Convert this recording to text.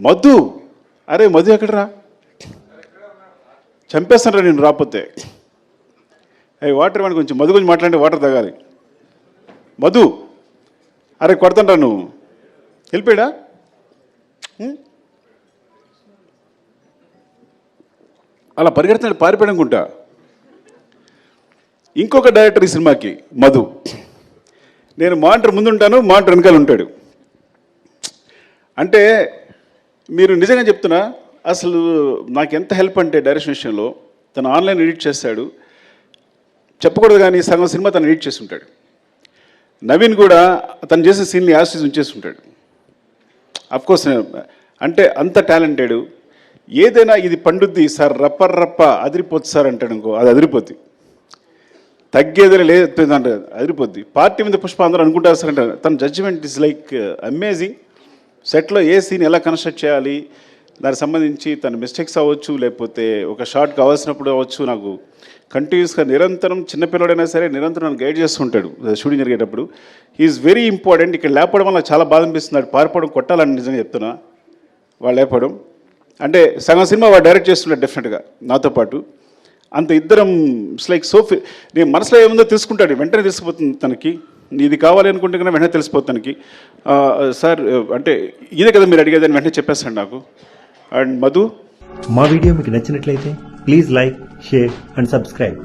మధు. అరే మధు ఎక్కడరా? చంపేస్తానరా నేను రాకపోతే. అయ్యి వాటర్ వాడి కొంచెం. మధు గురించి మాట్లాడి వాటర్ తగాలి. మధు. అరే కొడతాండ్రా నువ్వు. వెళ్ళిపోయాడా? అలా పరిగెడుతున్నాడు పారిపోయాడు అనుకుంటా. ఇంకొక డైరెక్టర్ ఈ సినిమాకి మధు. నేను మానిటర్ ముందుంటాను మానిటర్ వెనకాల ఉంటాడు. అంటే మీరు నిజంగా చెప్తున్నా అసలు నాకు ఎంత హెల్ప్ అంటే డైరెక్షన్ విషయంలో తను ఆన్లైన్ ఎడిట్ చేస్తాడు. చెప్పకూడదు కానీ సగం సినిమా తను ఎడిట్ చేసి ఉంటాడు నవీన్ కూడా తను చేసే సీన్ని యాసిస్ ఉంచేసి ఉంటాడు కోర్స్ అంటే అంత టాలెంటెడ్. ఏదైనా ఇది పండుద్ది సార్ రప్ప రప్ప అదిరిపోద్ది సార్ అంటాడు ఇంకో అది అదిరిపోద్ది. తగ్గేదని లేదు అంటే అదిరిపోద్ది. పార్టీ మీద పుష్ప అందరూ అనుకుంటారు సార్ అంటారు. తన జడ్జిమెంట్ ఇస్ లైక్ అమేజింగ్ సెట్లో ఏ సీన్ ఎలా కన్స్ట్రక్ట్ చేయాలి దానికి సంబంధించి తన మిస్టేక్స్ అవ్వచ్చు లేకపోతే ఒక షార్ట్ కావాల్సినప్పుడు అవ్వచ్చు నాకు కంటిన్యూస్గా నిరంతరం చిన్నపిల్లడైనా సరే నిరంతరం నన్ను గైడ్ చేస్తుంటాడు. షూటింగ్ జరిగేటప్పుడు. ఈజ్ వెరీ ఇంపార్టెంట్ ఇక్కడ లేపడం వల్ల చాలా బాధ అనిపిస్తున్నాడు పారిపోవడం కొట్టాలని నిజంగా చెప్తున్నా. వాళ్ళు లేపడం. అంటే సగం సినిమా వాడు డైరెక్ట్ చేస్తున్నాడు డెఫినెట్గా నాతో పాటు. అంత ఇద్దరం ఇట్స్ లైక్ సో నేను మనసులో ఏముందో తీసుకుంటాడు. వెంటనే తీసుకుపోతుంది తనకి. ఇది కావాలి అనుకుంటే కన్నా వెంటనే తెలిసిపోతానికి సార్ అంటే ఇదే కదా మీరు అడిగేదని వెంటనే చెప్పేస్తాను నాకు. అండ్ మధు? మా వీడియో మీకు నచ్చినట్లయితే please like share and subscribe.